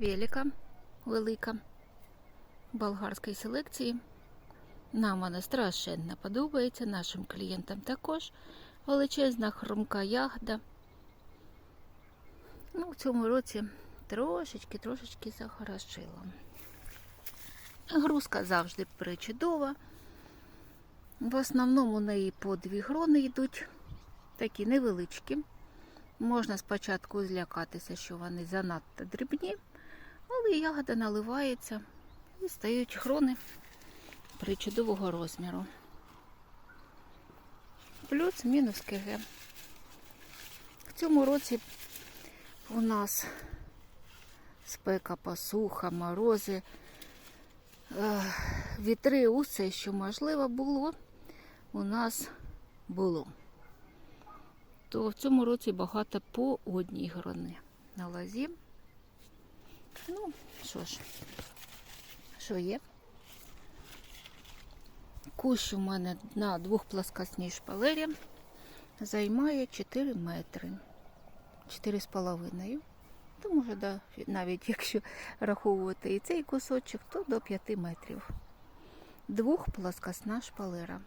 велика велика болгарської селекції. Нам вона страшенно подобається, нашим клієнтам також. Величезна хрумка ягода. Ну, в цьому році трошечки, трошечки захорошила. Грузка завжди причудова. В основному у неї по дві грони йдуть, такі невеличкі. Можна спочатку злякатися, що вони занадто дрібні, але ягода наливається і стають грони причудового розміру. Плюс-мінус КГ. В цьому році у нас спека, посуха, морози, е, вітри, усе, що можливо було, у нас було. То в цьому році багато по одній грони на лозі. Ну, що ж, що є? Кущ у мене на двохплоскосній шпалері займає 4 метри. 4,5. То може, да, навіть якщо раховувати і цей кусочок, то до 5 метрів. Двохплоскосна шпалера.